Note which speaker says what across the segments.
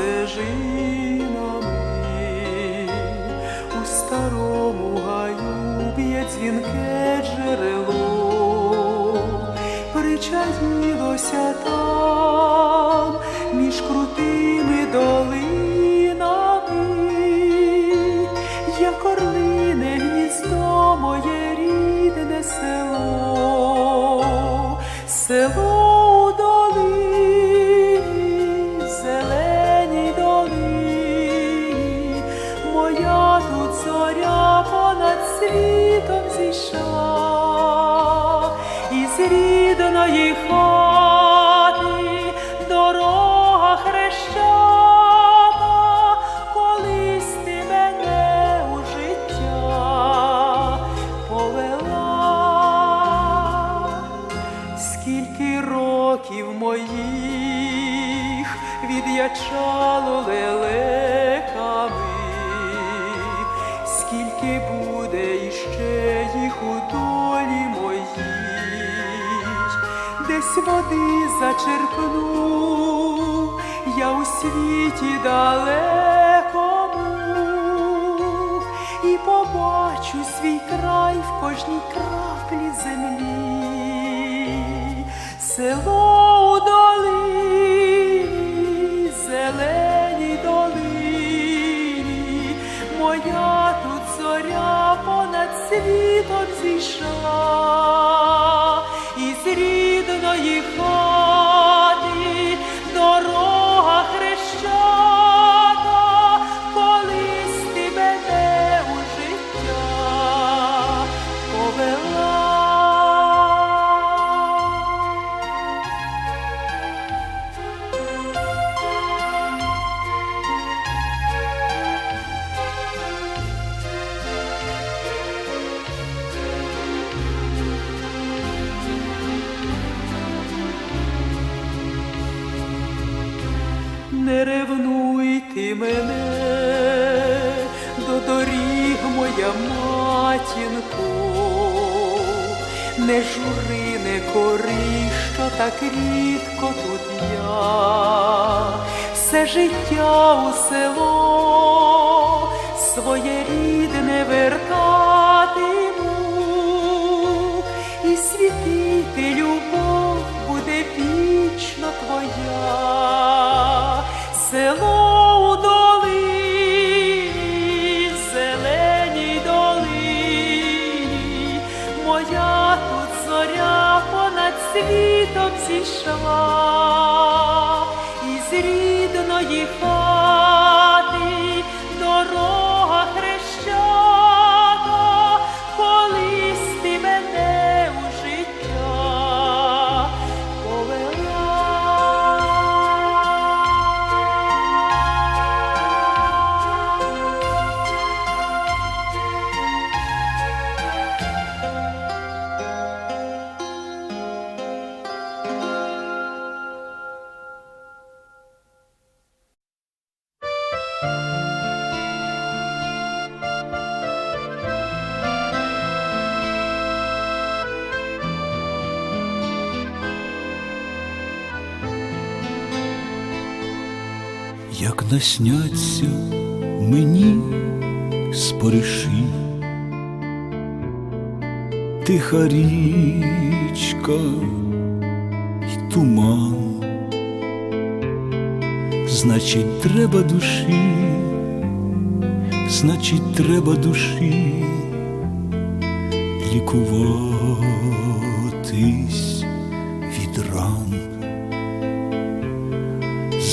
Speaker 1: стежинами, у старому гаю б'є дзвінке джерело, причаїлося там моїх від'ячало лелеками, скільки буде іще їх у долі моїй, десь води зачерпну, я у світі далекому і побачу свій край в кожній краплі землі, село що рідко тут я, все життя у село своє рідне вертатиму, і світити любов буде вічно твоя, село із рідної хати
Speaker 2: як насняться мені спориші, тиха річка й туман, значить, треба душі, значить, треба душі лікуватись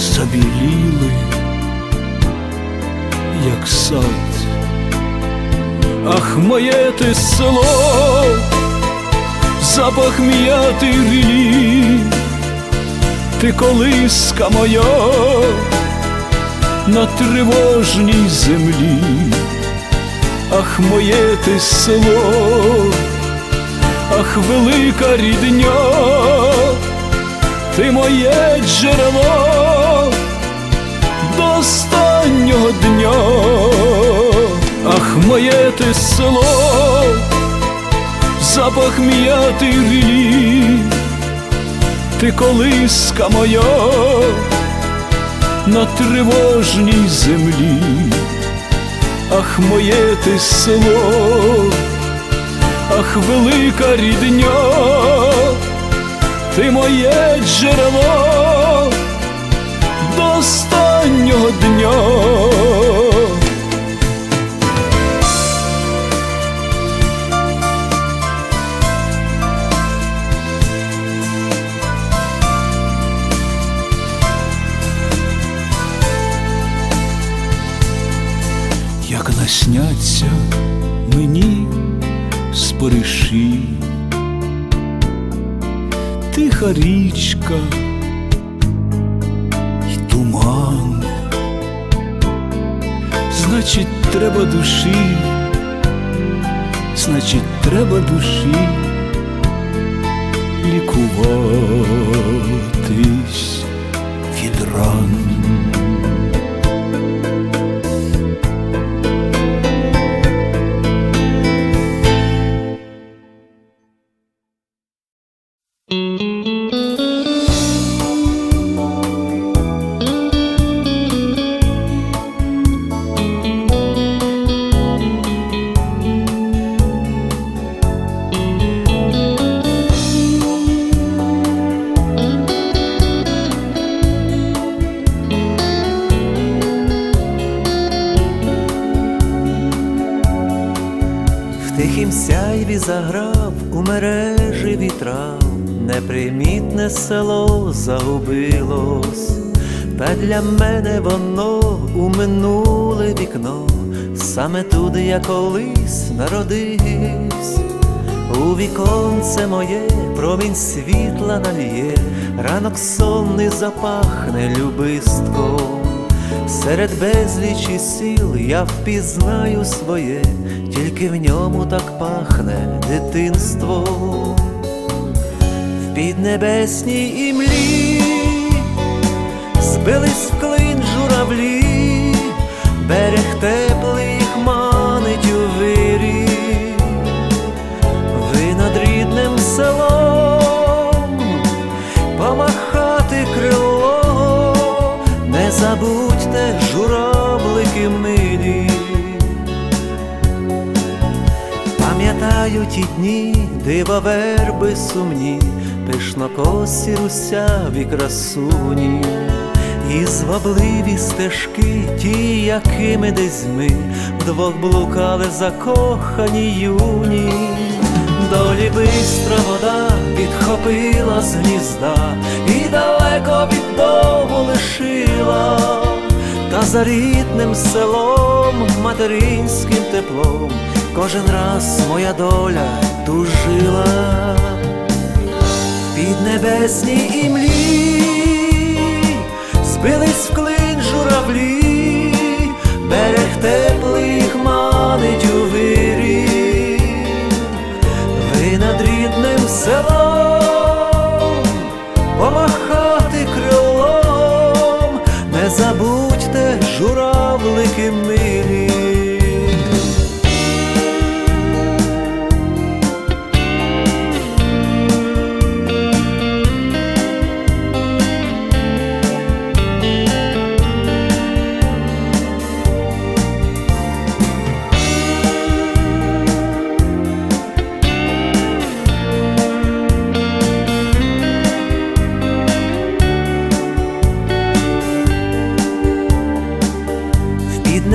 Speaker 2: забіліли, як сад. Ах, моє ти село, запах м'яти рілі, ти колиска моя на тривожній землі, ах, моє ти село, ах, велика рідня, ти моє джерело останнього дня, ах, моє ти село, запах м'яти рілі, ти колиска моя на тривожній землі, ах, моє ти село, ах, велика рідня, ти моє джерело до останнього дня. Як насняться мені спориші, тиха річка значить, треба душі, значить, треба душі лікуватись від ран.
Speaker 3: Тихім сяйві заграв у мережі вітрав, непримітне село загубилось, та для мене воно у минуле вікно, саме туди я колись народився. У віконце моє промінь світла нальє, ранок сонний запахне любистком. Серед безлічі сіл я впізнаю своє, тільки в ньому так пахне дитинство. В піднебесній імлі збились в клин журавлі, берег теплий їх манить у вирі, ви над рідним селом помахати крило, не забудьте Пам'ятаю ті дні, дива верби сумні, пишнокосі русяві красуні, і звабливі стежки, ті, якими десь ми вдвох блукали закохані юні. Долі бистра вода підхопила з гнізда і далеко від дому лишила, та за рідним селом, материнським теплом, кожен раз моя доля тужила. В піднебесній імлі, збились в клин журавлі, берег теплий їх манить у вирі, ви над рідним селом помахати крилом, не забудьте журавлики милі.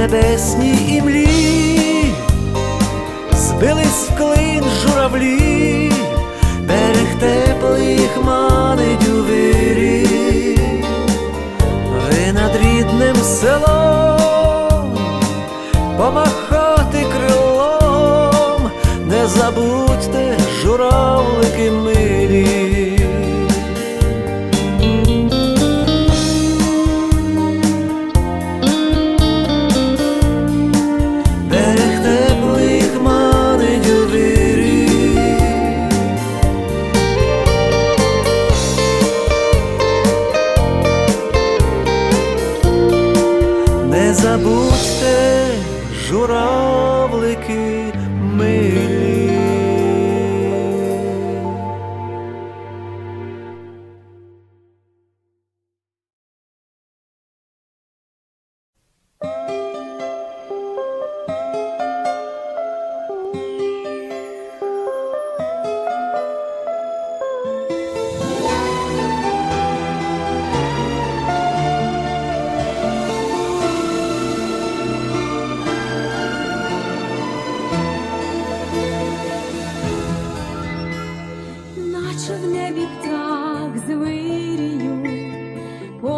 Speaker 3: Піднебесній імлі, збились в клин журавлі, берег теплих манить у вирі, ви над рідним селом помахати крилом, не забудьте журавлики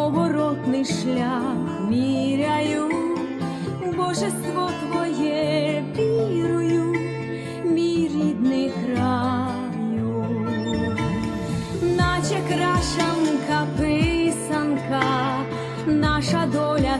Speaker 4: поворотний шлях міряю, божество твоє вірую, мій рідний краю, наче крашанка писанка, наша доля